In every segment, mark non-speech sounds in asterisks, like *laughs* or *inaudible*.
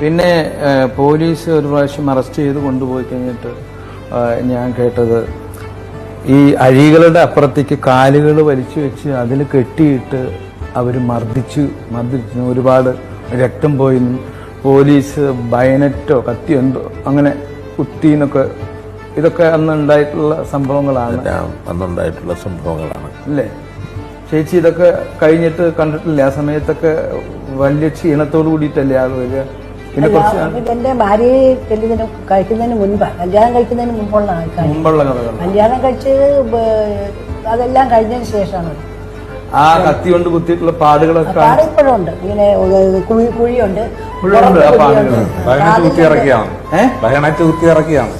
പിന്നെ പോലീസ് ഒരു പ്രാവശ്യം അറസ്റ്റ് ചെയ്ത് കൊണ്ടുപോയി കഴിഞ്ഞിട്ട് ഞാൻ കേട്ടത് ഈ അഴികളുടെ അപ്പുറത്തേക്ക് കാലുകൾ വലിച്ചു വെച്ച് അതിൽ കെട്ടിയിട്ട് അവർ മർദ്ദിച്ചു മർദ്ദിച്ചു. ഒരുപാട് രക്തം പോയി. പോലീസ് ബയനറ്റോ കത്തിയോ എന്തോ അങ്ങനെ കുത്തി എന്നൊക്കെ ഇതൊക്കെ അന്ന് ഉണ്ടായിട്ടുള്ള സംഭവങ്ങളാണ്. അന്നുണ്ടായിട്ടുള്ള സംഭവങ്ങളാണ്. അല്ലേ? ചേച്ചി ഇതൊക്കെ കഴിഞ്ഞിട്ട് കണ്ടിട്ടില്ല? ആ സമയത്തൊക്കെ വലിയ ക്ഷീണത്തോടു കൂടിയിട്ടല്ലേ ആൾ വരിക? പിന്നെ കുറച്ച് എന്റെ ഭാര്യയെ ചെല്ലുന്നതിന് കഴിക്കുന്നതിന് മുൻപ് കല്യാണം കഴിക്കുന്നതിന് മുമ്പുള്ള ആൾക്കാർ മുമ്പുള്ള കഥകൾ കല്യാണം കഴിച്ച് അതെല്ലാം കഴിഞ്ഞതിന് ശേഷമാണ്. ആ കത്തി കൊണ്ട് കുത്തിയിട്ടുള്ള പാടുകളൊക്കെ പാട് ഇപ്പോഴും ഉണ്ട്. ഇങ്ങനെ കുഴി കുഴിയുണ്ട്. ഇപ്പോഴുണ്ട് ആ പാടുകൾ ബയണറ്റ് കുത്തി ഇറക്കിയാണ്. ബയണറ്റ് കുത്തി ഇറക്കിയാണ്.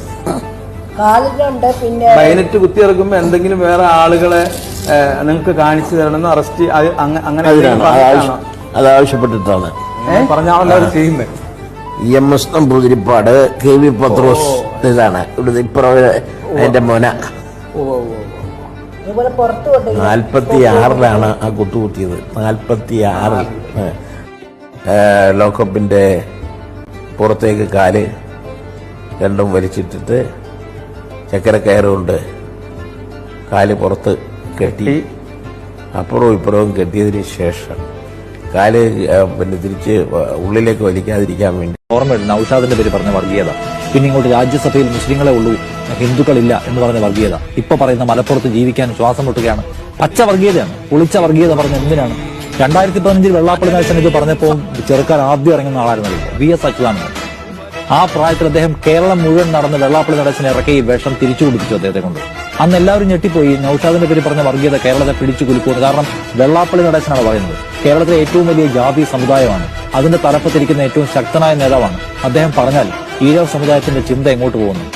കാലിലുണ്ട് പിന്നെ ബൈനറ്റ് കുത്തി ഇറക്കുമ്പോ എന്തെങ്കിലും വേറെ ആളുകളെ നിങ്ങൾക്ക് കാണിച്ചു തരണമെന്ന് അറസ്റ്റ് അങ്ങനെ അത് ആവശ്യപ്പെട്ടിട്ടാണ്. പറഞ്ഞാണല്ലോ ചെയ്യുന്നത്. M S Namboodiripad K V Pathrose ഇതാണ്. ഇവിടുത്തെ ഇപ്പുറം എന്റെ മോന. നാൽപ്പത്തി ആറിലാണ് ആ കുത്തുകുത്തിയത് നാൽപ്പത്തി ആറിൽ ലോക്കപ്പിന്റെ പുറത്തേക്ക് കാൽ രണ്ടും വലിച്ചിട്ടിട്ട് ചക്കര കയറുകൊണ്ട് കാൽ പുറത്ത് കെട്ടി. അപ്പുറവും ഇപ്പുറവും കെട്ടിയതിന് ശേഷം കാൽ പിന്നെ തിരിച്ച് ഉള്ളിലേക്ക് വലിക്കാതിരിക്കാൻ വേണ്ടി ഓർമ്മയുണ്ട്. നൌഷാദിന്റെ പേര് പറഞ്ഞ വർഗീയത. പിന്നെ ഇങ്ങോട്ട് രാജ്യസഭയിൽ മുസ്ലിങ്ങളെ ഉള്ളൂ ഹിന്ദുക്കളില്ല എന്ന് പറഞ്ഞ വർഗീയത. ഇപ്പൊ പറയുന്ന മലപ്പുറത്ത് ജീവിക്കാൻ ശ്വാസം മുട്ടുകയാണ്. പച്ച വർഗീയതയാണ്. ഒളിച്ച വർഗീയത പറഞ്ഞ എന്തിനാണ്? രണ്ടായിരത്തി പതിനഞ്ചിൽ വെള്ളാപ്പള്ളി നടേശൻ ഇത് പറഞ്ഞപ്പോൾ ചെറുക്കാൻ ആദ്യം ഇറങ്ങുന്ന ആളായിരുന്നു വി എസ് അച്യുതാനന്ദൻ. ആ പ്രായത്തിൽ അദ്ദേഹം കേരളം മുഴുവൻ നടന്ന് വെള്ളാപ്പള്ളി നടസിനെ ഇറക്കി വേഷം തിരിച്ചു കൊടുപ്പിച്ചു അദ്ദേഹത്തെ കൊണ്ട്. അന്ന് എല്ലാവരും ഞെട്ടിപ്പോയി. നൌഷാദിന്റെ പേര് പറഞ്ഞ വർഗീയത കേരളത്തെ പിടിച്ചു കുലുക്കുന്നു കാരണം വെള്ളാപ്പള്ളി നടേശനാണ് പറയുന്നത്. കേരളത്തിലെ ഏറ്റവും വലിയ ജാതി സമുദായമാണ്. അതിന്റെ തലപ്പത്തിരിക്കുന്ന ഏറ്റവും ശക്തനായ നേതാവാണ്. അദ്ദേഹം പറഞ്ഞാൽ ഈഴവ സമുദായത്തിന്റെ ചിന്ത എങ്ങോട്ട് പോകുന്നു?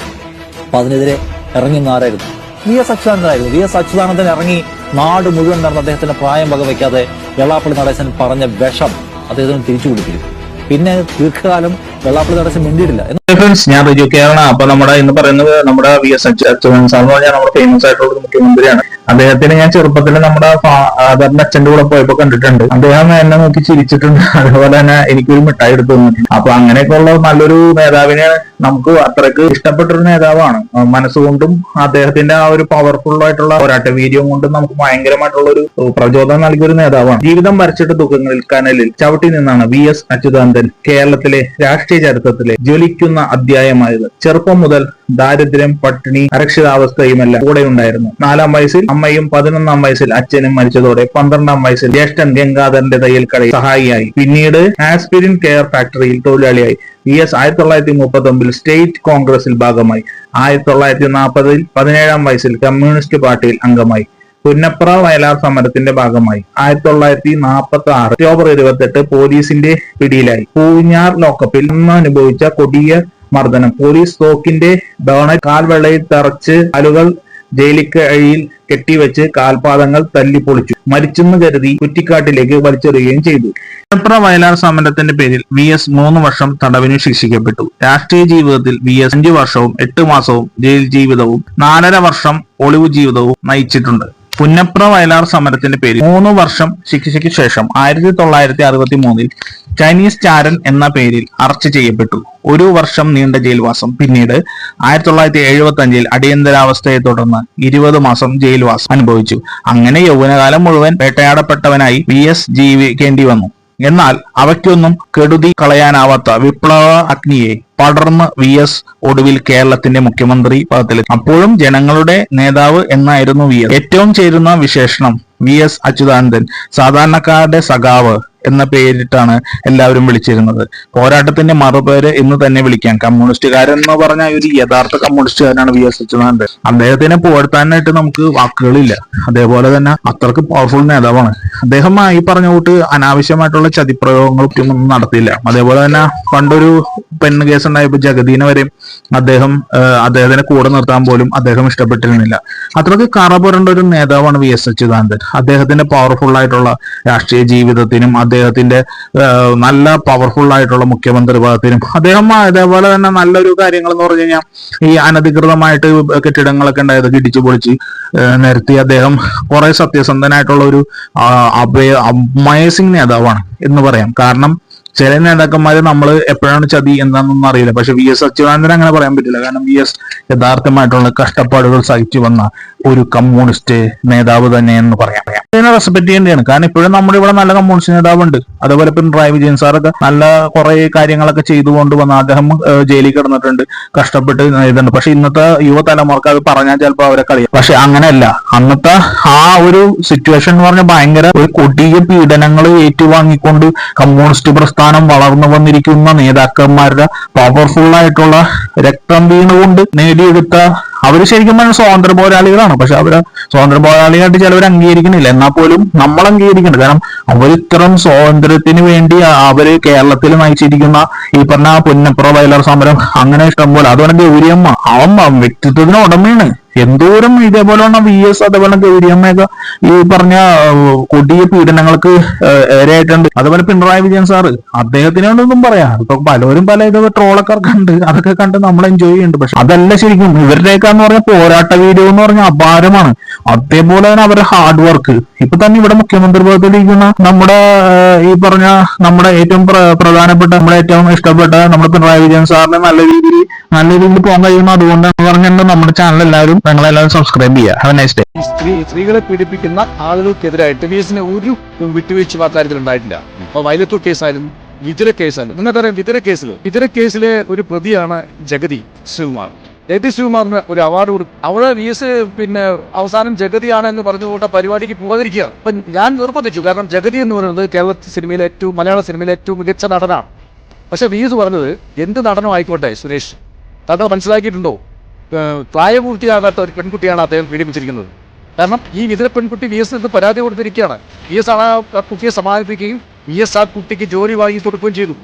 അപ്പൊ അതിനെതിരെ ഇറങ്ങി നാരായിരുന്നു വി എസ് അച്യുതാനന്ദനായിരുന്നു. വി എസ് അച്യുതാനന്ദൻ ഇറങ്ങി നാട് മുഴുവൻ നടന്ന അദ്ദേഹത്തിന്റെ പ്രായം വകവയ്ക്കാതെ വെള്ളാപ്പള്ളി നടേശൻ പറഞ്ഞ വിഷം അദ്ദേഹത്തിന് തിരിച്ചു പിന്നെ ദീർഘകാലം വെള്ളാപ്പള്ളി തടസ്സം മിണ്ടിയിട്ടില്ല. ഫ്രണ്ട്സ് ഞാൻ റിജു കേരള. അപ്പൊ നമ്മുടെ ഇന്ന് പറയുന്നത് നമ്മുടെ വി എസ് അച്യുതൻ സാർ എന്ന് പറഞ്ഞാൽ നമ്മുടെ ഫേമസ് ആയിട്ടുള്ള മുഖ്യമന്ത്രിയാണ്. അദ്ദേഹത്തിന് ഞാൻ ചെറുപ്പത്തിൽ നമ്മുടെ ഫാദറിന്റെ അച്ഛന്റെ കൂടെ പോയപ്പോ കണ്ടിട്ടുണ്ട്. അദ്ദേഹം എന്നെ നോക്കി ചിരിച്ചിട്ടുണ്ട്. *laughs* അതുപോലെ തന്നെ എനിക്കൊരു മിഠായി എടുത്തു തന്നിട്ടുണ്ട്. അപ്പൊ അങ്ങനെയൊക്കെ ഉള്ള നല്ലൊരു നേതാവിനെ നമുക്ക് അത്രയ്ക്ക് ഇഷ്ടപ്പെട്ടൊരു നേതാവാണ്. മനസ്സുകൊണ്ടും അദ്ദേഹത്തിന്റെ ആ ഒരു പവർഫുൾ ആയിട്ടുള്ള പോരാട്ട വീര്യം കൊണ്ടും നമുക്ക് ഭയങ്കരമായിട്ടുള്ള ഒരു പ്രചോദനം നൽകിയ ഒരു നേതാവാണ്. ജീവിതം വരച്ചിട്ട് ദുഃഖങ്ങളിൽ കനലിൽ ചവിട്ടി നിന്നാണ് വി എസ് അച്യുതാനന്ദൻ കേരളത്തിലെ രാഷ്ട്രീയ ചരിത്രത്തിലെ ജ്വലിക്കുന്ന അധ്യായമായത്. ചെറുപ്പം മുതൽ ദാരിദ്ര്യം പട്ടിണി അരക്ഷിതാവസ്ഥയുമെല്ലാം കൂടെ ഉണ്ടായിരുന്നു. നാലാം വയസ്സിൽ അമ്മയും പതിനൊന്നാം വയസ്സിൽ അച്ഛനും മരിച്ചതോടെ പന്ത്രണ്ടാം വയസ്സിൽ ജ്യേഷ്ഠൻ ഗംഗാധരന്റെ തയ്യൽ കടയിൽ സഹായിയായി. പിന്നീട് ആസ്പിരിൻ കെയർ ഫാക്ടറിയിൽ തൊഴിലാളിയായി. വി എസ് ആയിരത്തി തൊള്ളായിരത്തി മുപ്പത്തി ഒമ്പതിൽ സ്റ്റേറ്റ് കോൺഗ്രസിൽ ഭാഗമായി. ആയിരത്തി തൊള്ളായിരത്തി നാൽപ്പതിൽ പതിനേഴാം വയസ്സിൽ കമ്മ്യൂണിസ്റ്റ് പാർട്ടിയിൽ അംഗമായി. പുന്നപ്ര വയലാർ സമരത്തിന്റെ ഭാഗമായി. ആയിരത്തി തൊള്ളായിരത്തി നാൽപ്പത്തി ആറ് ഒക്ടോബർ ഇരുപത്തെട്ട് പോലീസിന്റെ പിടിയിലായി. പൂഞ്ഞാർ ലോക്കപ്പിൽ നിന്ന് അനുഭവിച്ച കൊടിയ മർദ്ദനം. പോലീസ് തോക്കിന്റെ ഡോണ കാൽവെള്ളയിൽ തറച്ച് കാലുകൾ ജയിലിക്കഴിയിൽ കെട്ടിവെച്ച് കാൽപാദങ്ങൾ തല്ലിപ്പൊളിച്ചു. മരിച്ചെന്ന് കരുതി കുറ്റിക്കാട്ടിലേക്ക് വലിച്ചെറിയുകയും ചെയ്തു. പുന്നപ്ര വയലാർ സമരത്തിന്റെ പേരിൽ വി എസ് മൂന്ന് വർഷം തടവിന് ശിക്ഷിക്കപ്പെട്ടു. രാഷ്ട്രീയ ജീവിതത്തിൽ വി എസ് അഞ്ചു വർഷവും എട്ട് മാസവും ജയിൽ ജീവിതവും നാലര വർഷം ഒളിവ് ജീവിതവും നയിച്ചിട്ടുണ്ട്. പുന്നപ്ര വയലാർ സമരത്തിന്റെ പേരിൽ മൂന്ന് വർഷം ശിക്ഷയ്ക്ക് ശേഷം ആയിരത്തി തൊള്ളായിരത്തി അറുപത്തി മൂന്നിൽ ചൈനീസ് ചാരൻ എന്ന പേരിൽ അറസ്റ്റ് ചെയ്യപ്പെട്ടു. ഒരു വർഷം നീണ്ട ജയിൽവാസം. പിന്നീട് ആയിരത്തി തൊള്ളായിരത്തി എഴുപത്തി അഞ്ചിൽ അടിയന്തരാവസ്ഥയെ തുടർന്ന് ഇരുപത് മാസം ജയിൽവാസം അനുഭവിച്ചു. അങ്ങനെ യൗവനകാലം മുഴുവൻ വേട്ടയാടപ്പെട്ടവനായി വി എസ് ജീവിക്കേണ്ടി വന്നു എന്നാൽ അവയ്ക്കൊന്നും കെടുതി കളയാനാവാത്ത വിപ്ലവ അഗ്നിയെ പടർന്ന് വി എസ് ഒടുവിൽ കേരളത്തിന്റെ മുഖ്യമന്ത്രി പദത്തിലെത്തി അപ്പോഴും ജനങ്ങളുടെ നേതാവ് എന്നായിരുന്നു വി എസ് ഏറ്റവും ചേരുന്ന വിശേഷണം വി എസ് അച്യുതാനന്ദൻ സാധാരണക്കാരുടെ സഖാവ്. എന്ന പേരിട്ടാണ് എല്ലാവരും വിളിച്ചിരുന്നത്. പോരാട്ടത്തിന്റെ മറുപേര് എന്ന് തന്നെ വിളിക്കാം. കമ്മ്യൂണിസ്റ്റുകാരൻ എന്ന് പറഞ്ഞ ഒരു യഥാർത്ഥ കമ്മ്യൂണിസ്റ്റുകാരനാണ് വി എസ് അച്യുതാനന്ദൻ. അദ്ദേഹത്തിനെ പുകഴ്ത്താനായിട്ട് നമുക്ക് വാക്കുകളില്ല. അതേപോലെ തന്നെ അത്രയ്ക്ക് പവർഫുൾ നേതാവാണ്. അദ്ദേഹം ഈ പറഞ്ഞ കൂട്ട് അനാവശ്യമായിട്ടുള്ള ചതിപ്രയോഗങ്ങൾ ഒന്നും നടത്തിയില്ല. അതേപോലെ തന്നെ പണ്ടൊരു പെണ്ണ് കേസ് ഉണ്ടായപ്പോ ജഗദീനെ വരെ അദ്ദേഹം അദ്ദേഹത്തിനെ കൂടെ നിർത്താൻ പോലും അദ്ദേഹം ഇഷ്ടപ്പെട്ടിരുന്നില്ല. അത്രയ്ക്ക് കറ പുരണ്ട ഒരു നേതാവാണ് വി എസ് അച്യുതാനന്ദൻ. അദ്ദേഹത്തിന്റെ പവർഫുൾ ആയിട്ടുള്ള രാഷ്ട്രീയ ജീവിതത്തിനും അദ്ദേഹത്തിന്റെ നല്ല പവർഫുൾ ആയിട്ടുള്ള മുഖ്യമന്ത്രി പദത്തിനും അദ്ദേഹം അതേപോലെ തന്നെ നല്ലൊരു കാര്യങ്ങൾ എന്ന് പറഞ്ഞു കഴിഞ്ഞാൽ ഈ അനധികൃതമായിട്ട് കെട്ടിടങ്ങളൊക്കെ ഉണ്ടായത് ഇടിച്ചു പൊളിച്ച് നിരത്തി അദ്ദേഹം കുറെ സത്യസന്ധനായിട്ടുള്ള ഒരു അമേസിംഗ് നേതാവാണ് എന്ന് പറയാം. കാരണം ചില നേതാക്കന്മാര് നമ്മൾ എപ്പോഴാണ് ചതി എന്താണെന്നൊന്നും അറിയില്ല. പക്ഷെ വി എസ് അച്യുതാനന്ദൻ അങ്ങനെ പറയാൻ പറ്റില്ല. കാരണം വി എസ് യഥാർത്ഥമായിട്ടുള്ള കഷ്ടപ്പാടുകൾ സഹിച്ചു വന്ന ഒരു കമ്മ്യൂണിസ്റ്റ് നേതാവ് തന്നെ എന്ന് പറയാം അതിനെ റെസ്പെക്ട് ചെയ്യേണ്ടതാണ്. കാരണം ഇപ്പോഴും നമ്മുടെ ഇവിടെ നല്ല കമ്മ്യൂണിസ്റ്റ് നേതാവുണ്ട്. അതേപോലെ പിണറായി വിജയൻ സാറൊക്കെ നല്ല കുറെ കാര്യങ്ങളൊക്കെ ചെയ്തുകൊണ്ട് വന്ന അദ്ദേഹം ജയിലിൽ കിടന്നിട്ടുണ്ട്. കഷ്ടപ്പെട്ട് ഇതുണ്ട്. പക്ഷെ ഇന്നത്തെ യുവതലമുറക്ക് അത് പറഞ്ഞാൽ ചിലപ്പോൾ അവരെ കളിയാം പക്ഷെ അങ്ങനെയല്ല. അന്നത്തെ ആ ഒരു സിറ്റുവേഷൻ എന്ന് പറഞ്ഞാൽ ഭയങ്കര ഒരു കൊടിയ പീഡനങ്ങൾ ഏറ്റുവാങ്ങിക്കൊണ്ട് കമ്മ്യൂണിസ്റ്റ് പ്രസ്ഥാനം വളർന്നു വന്നിരിക്കുന്ന നേതാക്കന്മാരുടെ പവർഫുൾ ആയിട്ടുള്ള രക്തം വീണുകൊണ്ട് നേടിയെടുത്ത അവർ ശരിക്കും പറഞ്ഞാൽ സ്വാതന്ത്ര്യ പോരാളികളാണ്. പക്ഷെ അവർ സ്വാതന്ത്ര്യ പോരാളികളായിട്ട് ചിലവർ അംഗീകരിക്കുന്നില്ല. എന്നാൽ പോലും നമ്മൾ അംഗീകരിക്കുന്നുണ്ട് കാരണം അവർ ഇത്തരം സ്വാതന്ത്ര്യത്തിന് വേണ്ടി അവർ കേരളത്തിൽ നയിച്ചിരിക്കുന്ന ഈ പറഞ്ഞ പുന്നപ്ര വയലാർ സമരം അങ്ങനെ ഇഷ്ടം പോലെ അതുകൊണ്ട് ഗൗരിയമ്മ അവൻ വ്യക്തിത്വത്തിന് ഉടമയാണ്. എന്തോരം ഇതേപോലെ വി എസ് അതേപോലെ ഗൗരിയമ്മയൊക്കെ ഈ പറഞ്ഞ കൊടിയ പീഡനങ്ങൾക്ക് ഇരയായിട്ടുണ്ട് അതുപോലെ പിണറായി വിജയൻ സാറ് അദ്ദേഹത്തിനോടൊന്നും പറയാം. ഇപ്പൊ പലരും പല ഇത് ട്രോളൊക്കെ കണ്ട് അതൊക്കെ കണ്ട് നമ്മൾ എൻജോയ് ചെയ്യുന്നുണ്ട്. പക്ഷെ അതല്ല ശരിക്കും ഇവരുടെയൊക്കെ എന്ന് പറഞ്ഞ പോരാട്ട വീഡിയോ എന്ന് പറഞ്ഞ അപാരമാണ്. അതേപോലെ തന്നെ അവരുടെ ഹാർഡ് വർക്ക് ഇപ്പൊ തന്നെ ഇവിടെ മുഖ്യമന്ത്രി പദത്തിലിരിക്കുന്ന നമ്മുടെ ഈ പറഞ്ഞ നമ്മുടെ ഏറ്റവും പ്ര- പ്രധാനപ്പെട്ട നമ്മുടെ ഏറ്റവും ഇഷ്ടപ്പെട്ട നമ്മുടെ പിണറായി വിജയൻ സാറിന് നല്ല രീതിയിൽ നല്ല രീതിയിൽ പോകാൻ കഴിയുന്നു അതുകൊണ്ടാണ് പറഞ്ഞിട്ടുണ്ട് നമ്മുടെ ചാനൽ എല്ലാവരും. നിങ്ങളെല്ലാവരും സബ്സ്ക്രൈബ് ചെയ്യുക. ഹാവ് നൈസ് ഡേ സ്ത്രീ സ്ത്രീകളെ പീഡിപ്പിക്കുന്ന ആളുകൾക്കെതിരായിട്ട് വി എസിന് ഒരു വിട്ടുവീഴ്ച കാര്യത്തിൽ ഉണ്ടായിട്ടില്ല. അപ്പൊ വയലത്തൂർ കേസായിരുന്നു വിതുര കേസായിരുന്നു നിങ്ങൾക്കറിയാം വിതിര കേസിൽ വിതിര കേസിലെ ഒരു പ്രതിയാണ് ജഗതി ശിവകുമാർ ജഗതി ശിവകുമാറിന് ഒരു അവാർഡ് കൊടുക്കും അവിടെ വി എസ് പിന്നെ അവസാനം ജഗതിയാണ് എന്ന് പറഞ്ഞുകൊണ്ട് ആ പരിപാടിക്ക് പോകാതിരിക്കുക അപ്പൊ ഞാൻ നിർബന്ധിച്ചു. കാരണം ജഗതി എന്ന് പറയുന്നത് കേരള സിനിമയിലെ ഏറ്റവും മലയാള സിനിമയിലെ ഏറ്റവും മികച്ച നടനാണ്. പക്ഷെ വി എസ് പറഞ്ഞത് എന്ത് നടനോ ആയിക്കോട്ടെ സുരേഷ്. താങ്കൾ മനസ്സിലാക്കിയിട്ടുണ്ടോ? പ്രായപൂർത്തിയാകാത്ത ഒരു പെൺകുട്ടിയാണ് അദ്ദേഹം പീഡിപ്പിച്ചിരിക്കുന്നത്. കാരണം ഈ വിധ പെൺകുട്ടി വി എസ് എന്ന് പരാതി കൊടുത്തിരിക്കുകയാണ്. വി എസ് ആ കുട്ടിയെ സമാധാനിപ്പിക്കുകയും വി എസ് ആ കുട്ടിക്ക് ജോലി വാങ്ങി കൊടുക്കുകയും ചെയ്തു.